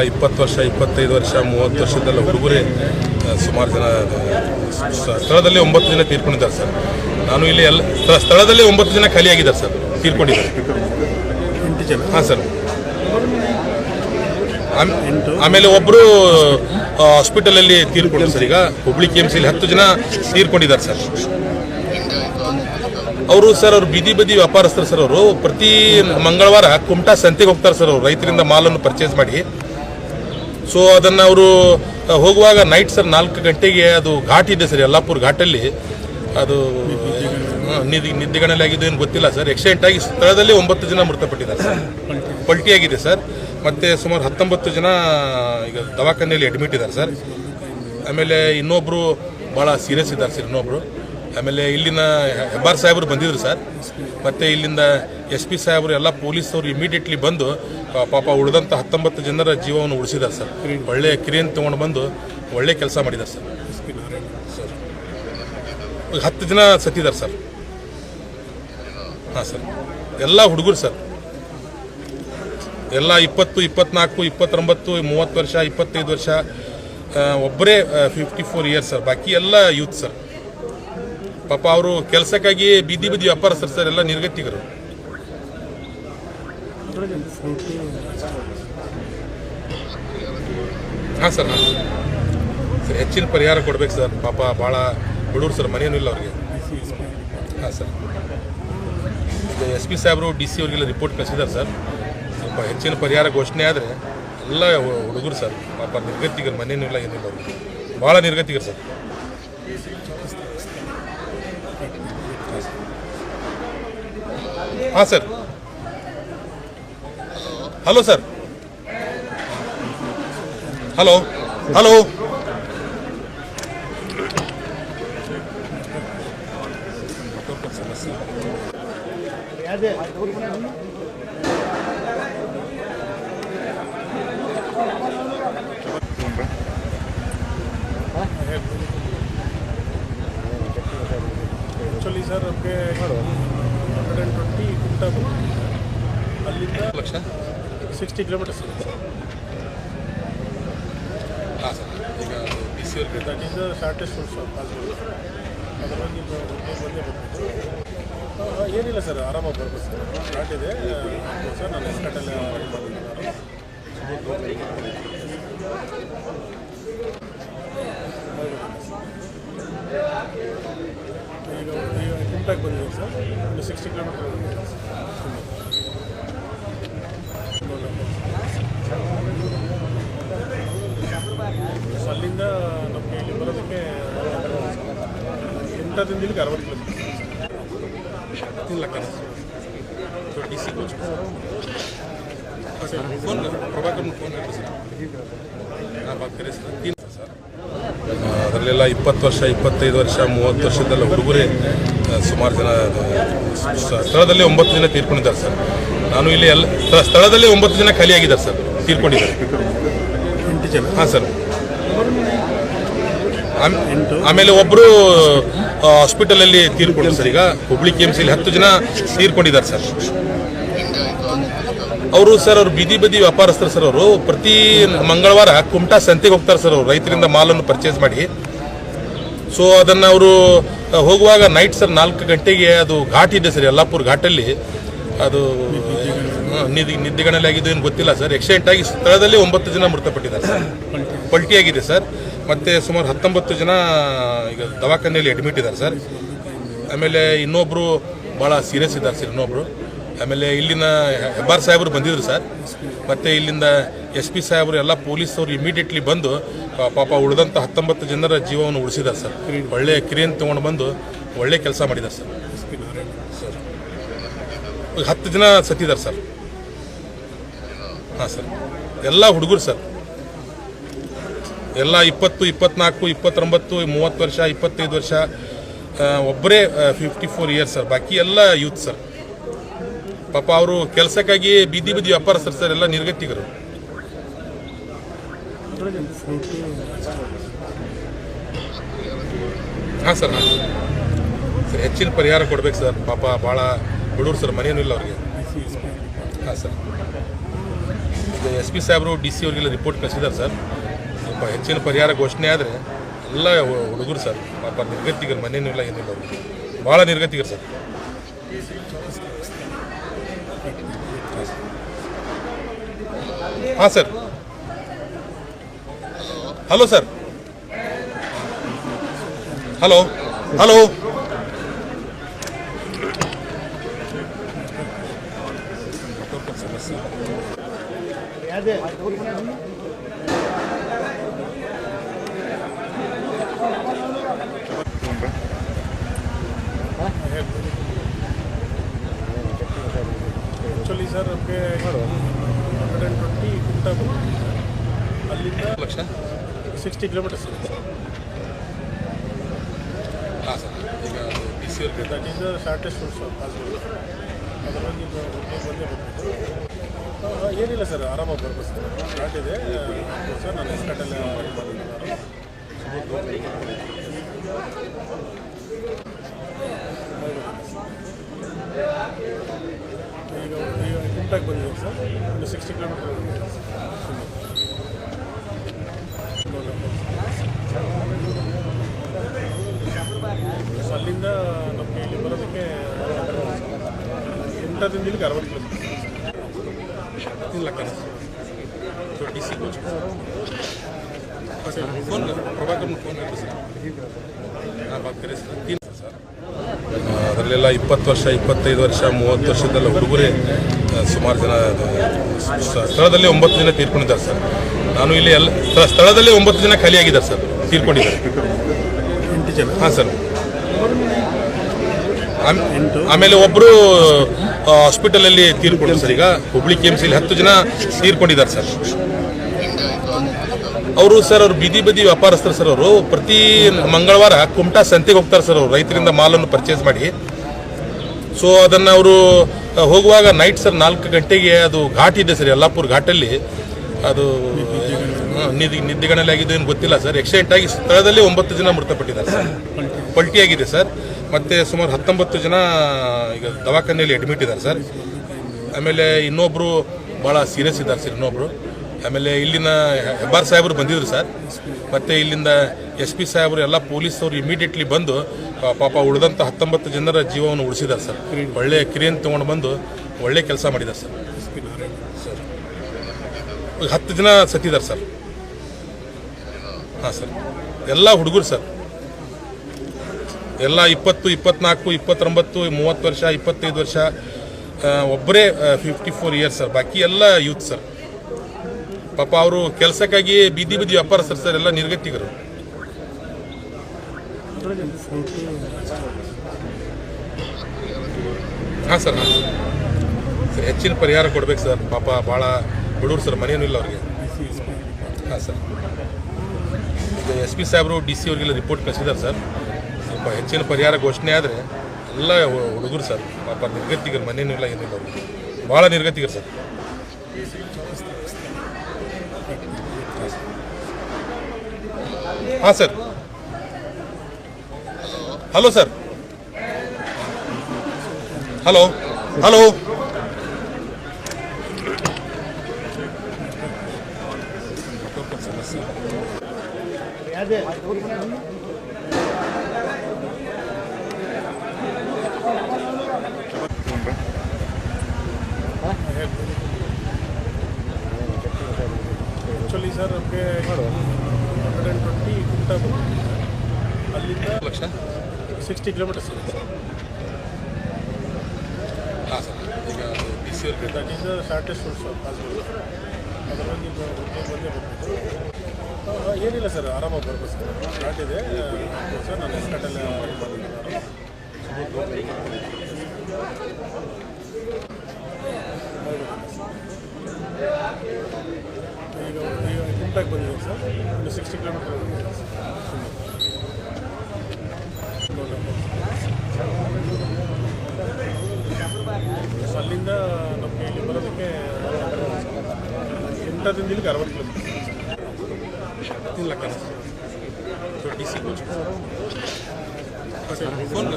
ಇಪ್ಪತ್ತು ವರ್ಷ ಇಪ್ಪತ್ತೈದು ವರ್ಷ ಮೂವತ್ತು ವರ್ಷದಲ್ಲ ಹುಡುಗರೇ ಸುಮಾರು ಜನ ಸ್ಥಳದಲ್ಲಿ ಒಂಬತ್ತು ಜನ ತೀರ್ಕೊಂಡಿದ್ದಾರೆ ಸರ್. ನಾನು ಇಲ್ಲಿ ಎಲ್ಲ ಸ್ಥಳ- ಸ್ಥಳದಲ್ಲಿ ಒಂಬತ್ತು ಜನ ಖಾಲಿಯಾಗಿದ್ದಾರೆ ಸರ್ ತೀರ್ಕೊಂಡಿದ್ದಾರೆ. ಹಾಂ ಸರ್. ಆಮ್- ಆಮೇಲೆ ಒಬ್ಬರು ಹಾಸ್ಪಿಟಲಲ್ಲಿ ತೀರ್ಕೊಂಡ್ರು ಸರ್. ಈಗ ಹುಬ್ಳಿ ಕೆ ಎಂ ಸಿಲಿ ಹತ್ತು ಜನ ತೀರ್ಕೊಂಡಿದ್ದಾರೆ ಸರ್. ಅವರು ಸರ್ ಅವರು ಬೀದಿ ಬದಿ ವ್ಯಾಪಾರಸ್ಥರು ಸರ್ ಅವರು. ಪ್ರತಿ ಮಂಗಳವಾರ ಕುಮಟಾ ಸಂತೆಗೆ ಹೋಗ್ತಾರೆ ಸರ್ ಅವರು. ರೈತರಿಂದ ಮಾಲನ್ನು ಪರ್ಚೇಸ್ ಮಾಡಿ. ಸೊ ಅದನ್ನು ಅವರು ಹೋಗುವಾಗ ನೈಟ್ ಸರ್ ನಾಲ್ಕು ಗಂಟೆಗೆ ಅದು ಘಾಟ್ ಇದೆ ಸರ್ ಯಲ್ಲಾಪುರ ಘಾಟಲ್ಲಿ. ಅದು ಆ, ನಿದ್ದೆ ನಿದ್ದೆಗಣಲೆ ಆಗಿದ್ದು ಏನು ಗೊತ್ತಿಲ್ಲ ಸರ್ ಆಕ್ಸಿಡೆಂಟ್ ಆಗಿ ಸ್ಥಳದಲ್ಲಿ ಒಂಬತ್ತು ಜನ ಮೃತಪಟ್ಟಿದ್ದಾರೆ ಸರ್ ಪಲ್ಟಿ ಆಗಿದೆ ಸರ್ ಮತ್ತು ಸುಮಾರು ಹತ್ತೊಂಬತ್ತು ಜನ ಈಗ ದವಾಖಾನೆಯಲ್ಲಿ ಅಡ್ಮಿಟ್ ಇದ್ದಾರೆ ಸರ್ ಆಮೇಲೆ ಇನ್ನೊಬ್ಬರು ಭಾಳ ಸೀರಿಯಸ್ ಇದ್ದಾರೆ ಸರ್ ಇನ್ನೊಬ್ರು. ಆಮೇಲೆ ಇಲ್ಲಿನ ಹೆಬ್ಬಾರ್ ಸಾಹೇಬರು ಬಂದಿದ್ರು ಸರ್. ಮತ್ತು ಇಲ್ಲಿಂದ ಎಸ್ ಪಿ ಸಾಹೇಬರು, ಎಲ್ಲ ಪೊಲೀಸರು ಇಮಿಡಿಯೇಟ್ಲಿ ಬಂದು ಪಾಪ ಉಳಿದಂಥ ಹತ್ತೊಂಬತ್ತು ಜನರ ಜೀವವನ್ನು ಉಳಿಸಿದ್ದಾರೆ ಸರ್. ಒಳ್ಳೆಯ ಕಿರಿಯನ್ ತೊಗೊಂಡು ಬಂದು ಒಳ್ಳೆಯ ಕೆಲಸ ಮಾಡಿದ್ದಾರೆ ಸರ್. ಸರ್, ಹತ್ತು ಜನ ಸತ್ತಿದ್ದಾರೆ ಸರ್. ಹಾಂ ಸರ್. ಎಲ್ಲ ಹುಡುಗರು ಸರ್. ಎಲ್ಲ ಇಪ್ಪತ್ತು, ಇಪ್ಪತ್ನಾಲ್ಕು, ಇಪ್ಪತ್ತೊಂಬತ್ತು, ಮೂವತ್ತು ವರ್ಷ, ಇಪ್ಪತ್ತೈದು ವರ್ಷ ಒಬ್ಬರೇ ಫಿಫ್ಟಿ ಫೋರ್ ಇಯರ್ಸ್ ಸರ್. ಬಾಕಿ ಎಲ್ಲ ಯೂತ್ ಸರ್. ಪಾಪ ಅವರು ಕೆಲಸಕ್ಕಾಗಿ ಬೀದಿ ಬೀದಿ ವ್ಯಾಪಾರಸ್ಥರು ಸರ್ ಎಲ್ಲ ನಿರ್ಗತಿಕರು. ಹಾಂ ಸರ್ ಹಾಂ. ಸರ್, ಹೆಚ್ಚಿನ ಪರಿಹಾರ ಕೊಡ್ಬೇಕು ಸರ್. ಪಾಪ ಭಾಳ ಹುಡುಗರು ಸರ್ ಮನೆಯೂ ಇಲ್ಲ ಅವ್ರಿಗೆ. ಹಾಂ ಸರ್. ಈಗ ಎಸ್ ಪಿ ಸಾಹೇಬರು, ಡಿ ಸಿ ಅವರಿಗೆಲ್ಲ ರಿಪೋರ್ಟ್ ಕಳಿಸಿದ್ದಾರೆ ಸರ್. ಸ್ವಲ್ಪ ಹೆಚ್ಚಿನ ಪರಿಹಾರ ಘೋಷಣೆ ಆದರೆ ಎಲ್ಲ ಹುಡುಗರು ಸರ್, ಪಾಪ ನಿರ್ಗತಿಗರು ಮನೇನೂ ಇಲ್ಲ, ಏನಿಲ್ಲ ಅವ್ರಿಗೆ. ಭಾಳ ನಿರ್ಗತಿಗರು ಸರ್. ಹಾಂ sir hello sir hello hello actually sir ನಮಗೆ ಹಂಡ್ರೆಡ್ ಆ್ಯಂಡ್ ಟ್ವೆಂಟಿ ಕುಮಟಾ ಅಲ್ಲಿಂದ ಲಕ್ಷ? ಸಿಕ್ಸ್ಟಿ ಕಿಲೋಮೀಟರ್ಸ್ ಹಾಂ ಸರ್. ಈಗ B C that is the shortest route sir possible ಅದರಲ್ಲಿ ಬಂದೇ ಬರ್ಬೋದು. ಏನಿಲ್ಲ ಸರ್ ಆರಾಮಾಗಿ ಬರ್ಬೋದು ಸರ್ ಫ್ಲಾಟ್ ಇದೆ. ಸರ್ ನಾನು ಎಸ್ಕಟ್ಟಲ್ಲಿ ಮಾಡಿದ್ದೀನಿ ಈಗ ಕುಮಟಾಗೆ ಬಂದಿದ್ದೀನಿ ಸರ್. ಒಂದು ಸಿಕ್ಸ್ಟಿ ಕಿಲೋಮೀಟರ್ ಸೊ ಅಲ್ಲಿಂದ ನಮಗೆ ಇಲ್ಲಿ ಬರೋದಕ್ಕೆ ಎಂಟರಿಂದ ಇಲ್ಲಿಗೆ ಅರವತ್ತು ಕಿಲೋಮೀಟರ್ ಇಲ್ಲ so D C phone Prabhakar phone sir ನಾನು ಬಾತ್ ಕರೆ ಸರ್ ತೀನ್ ಸರ್ ಅದರಲ್ಲೆಲ್ಲ ಇಪ್ಪತ್ತು ವರ್ಷ ಇಪ್ಪತ್ತೈದು ವರ್ಷ ಮೂವತ್ತು ವರ್ಷದಲ್ಲ ಹುಡುಗರೇ ಸುಮಾರು ಜನ ಸ್ಥಳದಲ್ಲಿ ಒಂಬತ್ತು ಜನ ತೀರ್ಕೊಂಡಿದ್ದಾರೆ ಸರ್. ನಾನು ಇಲ್ಲಿ ಎಲ್ಲ ಸ್ಥಳದಲ್ಲೇ ಒಂಬತ್ತು ಜನ ಖಾಲಿಯಾಗಿದ್ದಾರೆ ಸರ್ ತೀರ್ಕೊಂಡಿದ್ದಾರೆ. ಹಾಂ ಸರ್. ಆಮ್- ಆಮೇಲೆ ಒಬ್ಬರು ಹಾಸ್ಪಿಟಲಲ್ಲಿ ತೀರ್ಕೊಂಡಿದ್ದಾರೆ ಸರ್. ಈಗ ಹುಬ್ಳಿ ಕೆ ಎಂ ಸಿಲಿ ಹತ್ತು ಜನ ತೀರ್ಕೊಂಡಿದ್ದಾರೆ ಸರ್. ಅವರು ಸರ್, ಅವರು ಬೀದಿ ಬದಿ ವ್ಯಾಪಾರಸ್ಥರು ಸರ್ ಅವರು. ಪ್ರತಿ ಮಂಗಳವಾರ ಕುಮಟಾ ಸಂತೆಗೆ ಹೋಗ್ತಾರೆ ಸರ್ ಅವರು. ರೈತರಿಂದ ಮಾಲನ್ನು ಪರ್ಚೇಸ್ ಮಾಡಿ. ಸೊ ಅದನ್ನು ಅವರು ಹೋಗುವಾಗ ನೈಟ್ ಸರ್, ನಾಲ್ಕು ಗಂಟೆಗೆ ಅದು ಘಾಟ್ ಇದೆ ಸರ್, ಯಲ್ಲಾಪುರ್ ಘಾಟಲ್ಲಿ. ಅದು ನಿದ್ದೆಗಣಲ್ಲಿ ನಿದ್ದೆ ನಿದ್ದೆಗಣಲೆ ಆಗಿದ್ದು ಏನು ಗೊತ್ತಿಲ್ಲ ಸರ್. ಆಕ್ಸಿಡೆಂಟ್ ಆಗಿ ಸ್ಥಳದಲ್ಲಿ ಒಂಬತ್ತು ಜನ ಮೃತಪಟ್ಟಿದ್ದಾರೆ ಸರ್. ಪಲ್ಟಿ ಆಗಿದೆ ಸರ್. ಮತ್ತೆ ಸುಮಾರು ಹತ್ತೊಂಬತ್ತು ಜನ ಈಗ ದವಾಖಾನೆಯಲ್ಲಿ ಅಡ್ಮಿಟ್ ಇದ್ದಾರೆ ಸರ್. ಆಮೇಲೆ ಇನ್ನೊಬ್ರು ಭಾಳ ಸೀರಿಯಸ್ ಇದ್ದಾರೆ ಸರ್, ಇನ್ನೊಬ್ರು. ಆಮೇಲೆ ಇಲ್ಲಿನ ಹೆಬ್ಬಾರ್ ಸಾಹೇಬರು ಬಂದಿದ್ರು ಸರ್. ಮತ್ತು ಇಲ್ಲಿಂದ ಎಸ್ ಪಿ ಸಾಹೇಬರು ಎಲ್ಲ ಪೊಲೀಸವ್ರು ಇಮಿಡಿಯೇಟ್ಲಿ ಬಂದು ಪಾಪ ಉಳಿದಂಥ ಹತ್ತೊಂಬತ್ತು ಜನರ ಜೀವವನ್ನು ಉಳಿಸಿದ್ದಾರೆ ಸರ್. ಒಳ್ಳೆಯ ಕಿರಿಯನ್ ತೊಗೊಂಡು ಬಂದು ಒಳ್ಳೆ ಕೆಲಸ ಮಾಡಿದ್ದಾರೆ ಸರ್. ಹತ್ತು ಜನ ಸತ್ತಿದ್ದಾರೆ ಸರ್. ಹಾಂ ಸರ್. ಎಲ್ಲ ಹುಡುಗರು ಸರ್. ಎಲ್ಲ ಇಪ್ಪತ್ತು, ಇಪ್ಪತ್ನಾಲ್ಕು, ಇಪ್ಪತ್ತೊಂಬತ್ತು, ಮೂವತ್ತು ವರ್ಷ, ಇಪ್ಪತ್ತೈದು ವರ್ಷ ಒಬ್ಬರೇ ಫಿಫ್ಟಿ ಫೋರ್ ಇಯರ್ಸ್ ಸರ್. ಬಾಕಿ ಎಲ್ಲ ಯೂತ್ ಸರ್. ಪಾಪ ಅವರು ಕೆಲಸಕ್ಕಾಗಿ ಬೀದಿ ಬೀದಿ ವ್ಯಾಪಾರ ಸರ್ ಎಲ್ಲ ನಿರ್ಗತಿಕರು ಹಾಂ ಸರ್ ಸರ್, ಹೆಚ್ಚಿನ ಪರಿಹಾರ ಕೊಡ್ಬೇಕು ಸರ್. ಪಾಪ ಭಾಳ ಹುಡುಗರು ಸರ್, ಮನೇನು ಇಲ್ಲ ಅವ್ರಿಗೆ. ಹಾಂ ಸರ್. ಎಸ್ ಪಿ ಸಾಹೇಬರು, ಡಿ ಸಿ ಅವರಿಗೆಲ್ಲ ರಿಪೋರ್ಟ್ ಕಳಿಸಿದ್ದಾರೆ ಸರ್. ಸ್ವಲ್ಪ ಹೆಚ್ಚಿನ ಪರಿಹಾರ ಘೋಷಣೆ ಆದರೆ ಎಲ್ಲ ಹುಡುಗರು ಸರ್. ಪಾಪ ನಿರ್ಗತಿಗರು ಮನೇನಿಲ್ಲ ಏನಿಲ್ಲ ಅವ್ರಿಗೆ. ಭಾಳ ನಿರ್ಗತಿಗರು ಸರ್. ಹಾಂ sir hello sir hello hello actually sir ನಮಗೆ ಹಂಡ್ರೆಡ್ ಆ್ಯಂಡ್ ಟ್ವೆಂಟಿ ಕುಂಟಾ ಬರುತ್ತೆ ಸರ್ ಅಲ್ಲಿಂದ ಲಕ್ಷ ಸಿಕ್ಸ್ಟಿ ಕಿಲೋಮೀಟರ್ಸ್ ಇದೆ ಸರ್ ಹಾಂ ಸರ್ ಈಗ ಡಿ ಸಿ ಅವ್ರಿಗೆ that is the shortest route sir ಅದರಲ್ಲಿ ಬಂದೇ ಬರ್ಬೋದು ಏನಿಲ್ಲ ಸರ್ ಆರಾಮಾಗಿ ಬರ್ಬೋದು ಸರ್ ಸ್ಟಾರ್ಟ್ ಇದೆ. ಸರ್ ನಾನು ಎಸ್ಕಟ್ಟೆಲ್ಲ ಮಾಡಿ ಈಗ ಈಗ ಕುಂಟಾಗಿ ಬಂದಿದೆ ಸರ್ ಒಂದು ಸಿಕ್ಸ್ಟಿ ಕಿಲೋಮೀಟರ್ ಅಲ್ಲಿಂದ ನಮಗೆ ಇಲ್ಲಿ ಬರೋದಕ್ಕೆ ಎಂಟರಿಂದ ಇಲ್ಲಿಗೆ ಅರವತ್ತು ಕಿಲೋಮೀಟರ್ ಇಲ್ಲ ಕನಸು so D C phone Prabhakar phone ಮಾಡಿ ಸರ್ ಹಾಂ ಬಾತ್ ಕರೆ ಸರ್ ತೀನ್ ಸರ್. ಅದರಲ್ಲೆಲ್ಲ ಇಪ್ಪತ್ತು ವರ್ಷ ಇಪ್ಪತ್ತೈದು ವರ್ಷ ಮೂವತ್ತು ವರ್ಷದಲ್ಲ ಹುಡುಗರೇ ಸುಮಾರು ಜನ ಸ್ಥಳದಲ್ಲಿ ಒಂಬತ್ತು ಜನ ತೀರ್ಕೊಂಡಿದ್ದಾರೆ ಸರ್. ನಾನು ಇಲ್ಲಿ ಎಲ್ಲ ಸ್ಥಳದಲ್ಲಿ ಸ್ಥಳದಲ್ಲೇ ಒಂಬತ್ತು ಜನ ಖಾಲಿಯಾಗಿದ್ದಾರೆ ಸರ್ ತೀರ್ಕೊಂಡಿದ್ದಾರೆ. ಎಂಟು ಜನ? ಹಾಂ ಸರ್. ಆಮೇಲೆ ಒಬ್ಬರು ಹಾಸ್ಪಿಟಲಲ್ಲಿ ತೀರ್ಕೊಂಡ್ರು ಸರ್ ಈಗ. ಹುಬ್ಳಿ ಕೆ ಎಂ ಸಿಲಿ ಹತ್ತು ಜನ ತೀರ್ಕೊಂಡಿದ್ದಾರೆ ಸರ್. ಅವರು ಸರ್ ಅವರು ಬೀದಿ ಬದಿ ವ್ಯಾಪಾರಸ್ಥರು ಸರ್ ಅವರು. ಪ್ರತಿ ಮಂಗಳವಾರ ಕುಮಟಾ ಸಂತೆಗೆ ಹೋಗ್ತಾರೆ ಸರ್ ಅವರು. ರೈತರಿಂದ ಮಾಲನ್ನು ಪರ್ಚೇಸ್ ಮಾಡಿ. ಸೊ ಅದನ್ನು ಅವರು ಹೋಗುವಾಗ ನೈಟ್ ಸರ್ ನಾಲ್ಕು ಗಂಟೆಗೆ ಅದು ಘಾಟ್ ಇದೆ ಸರ್ ಯಲ್ಲಾಪುರ್ ಘಾಟಲ್ಲಿ. ಅದು ಆ, ನಿದ್ದೆ ನಿದ್ದೆಗಣಲೆ ಆಗಿದೆ ಏನು ಗೊತ್ತಿಲ್ಲ ಸರ್. ಆಕ್ಸಿಡೆಂಟ್ ಆಗಿ ಸ್ಥಳದಲ್ಲಿ ಒಂಬತ್ತು ಜನ ಮೃತಪಟ್ಟಿದ್ದಾರೆ ಸರ್. ಪಲ್ಟಿ ಆಗಿದೆ ಸರ್. ಮತ್ತೆ ಸುಮಾರು ಹತ್ತೊಂಬತ್ತು ಜನ ಈಗ ದವಾಖಾನೆಯಲ್ಲಿ ಅಡ್ಮಿಟ್ ಇದ್ದಾರೆ ಸರ್. ಆಮೇಲೆ ಇನ್ನೊಬ್ರು ಭಾಳ ಸೀರಿಯಸ್ ಇದ್ದಾರೆ ಸರ್ ಇನ್ನೊಬ್ರು. ಆಮೇಲೆ ಇಲ್ಲಿನ ಹೆಬ್ಬಾರ್ ಸಾಹೇಬರು ಬಂದಿದ್ರು ಸರ್. ಮತ್ತು ಇಲ್ಲಿಂದ ಎಸ್ ಪಿ ಸಾಹೇಬರು ಎಲ್ಲ ಪೊಲೀಸವರು ಇಮಿಡಿಯೇಟ್ಲಿ ಬಂದು ಪಾಪ ಉಳಿದಂಥ ಹತ್ತೊಂಬತ್ತು ಜನರ ಜೀವವನ್ನು ಉಳಿಸಿದ್ದಾರೆ ಸರ್. ಒಳ್ಳೆಯ ಕ್ರಿಯೆಯನ್ನು ತೊಗೊಂಡು ಬಂದು ಒಳ್ಳೆಯ ಕೆಲಸ ಮಾಡಿದ್ದಾರೆ ಸರ್. ಹತ್ತು ಜನ ಸತ್ತಿದ್ದಾರೆ ಸರ್. ಹಾಂ, ಸರ್. ಎಲ್ಲ ಹುಡುಗರು ಸರ್. ಎಲ್ಲ ಇಪ್ಪತ್ತು, ಇಪ್ಪತ್ನಾಲ್ಕು, ಇಪ್ಪತ್ತೊಂಬತ್ತು, ಮೂವತ್ತು ವರ್ಷ, ಇಪ್ಪತ್ತೈದು ವರ್ಷ ಒಬ್ಬರೇ ಫಿಫ್ಟಿ ಫೋರ್ ಇಯರ್ಸ್ ಸರ್. ಬಾಕಿ ಎಲ್ಲ ಯೂತ್ ಸರ್. ಪಾಪ ಅವರು ಕೆಲಸಕ್ಕಾಗಿ ಬೀದಿ ಬೀದಿ ವ್ಯಾಪಾರ ಸರ್ ಎಲ್ಲ ನಿರ್ಗತ್ತಿಗರು ಹಾಂ ಸರ್, ಹಾಂ. ಹೆಚ್ಚಿನ ಪರಿಹಾರ ಕೊಡ್ಬೇಕು ಸರ್. ಪಾಪ ಭಾಳ ಬಡವ್ರು ಸರ್, ಮನೆಯೂ ಇಲ್ಲ ಅವ್ರಿಗೆ. ಹಾಂ ಸರ್. ಈಗ ಎಸ್ ಪಿ ಸಾಹೇಬರು, ಡಿ ಸಿ ಅವ್ರಿಗೆಲ್ಲ ರಿಪೋರ್ಟ್ ಕಳಿಸಿದ್ದಾರೆ ಸರ್. ಸ್ವಲ್ಪ ಹೆಚ್ಚಿನ ಪರಿಹಾರ ಘೋಷಣೆ ಆದರೆ ಎಲ್ಲ ಹುಡುಗರು ಸರ್. ಪಾಪ ನಿರ್ಗತಿಗರು ಮನೆಯೂ ಇಲ್ಲ ಏನಿಲ್ಲ ಅವ್ರಿಗೆ. ಭಾಳ ನಿರ್ಗತಿಗರು ಸರ್. ಹಾಂ sir hello sir hello hello actually sir ನಮಗೆ ಹಂಡ್ರೆಡ್ ಆ್ಯಂಡ್ ಟ್ವೆಂಟಿ ಕುಂಟಾ ಅಲ್ಲಿಂದ ಲಕ್ಷ? ಸಿಕ್ಸ್ಟಿ ಕಿಲೋಮೀಟರ್ಸ್ ಇದೆ. ಸರ್ ಹಾಂ ಸರ್. ಈಗ ಡಿ ಸಿ ಅವ್ರಿಗೆ that is the shortest route sir possible ಅದರಲ್ಲಿ ನೀವು ಬಂದೇ ಏನಿಲ್ಲ ಸರ್ ಆರಾಮಾಗಿ ಬರ್ಬೋದು ಸರ್ ಫ್ಲಾಟ್ ಇದೆ. ಸರ್ ನಾನು ಎಸ್ಕಟ್ಟೆಲ್ಲ ಈಗ ಈಗ ಕುಂಟಾಗಿ ಬಂದಿದೆ ಸರ್ ಒಂದು ಸಿಕ್ಸ್ಟಿ ಕಿಲೋಮೀಟರ್ ಅಲ್ಲಿಂದ ನಮಗೆ ಇಲ್ಲಿ ಬರೋದಕ್ಕೆ ಎಂಟರಿಂದ ಇಲ್ಲಿಗೆ ಅರವತ್ತು ಕಿಲೋಮೀಟರ್ ಇಲ್ಲ ಕನಸು ಸೊ ಡಿ ಸಿ ಫೋನ್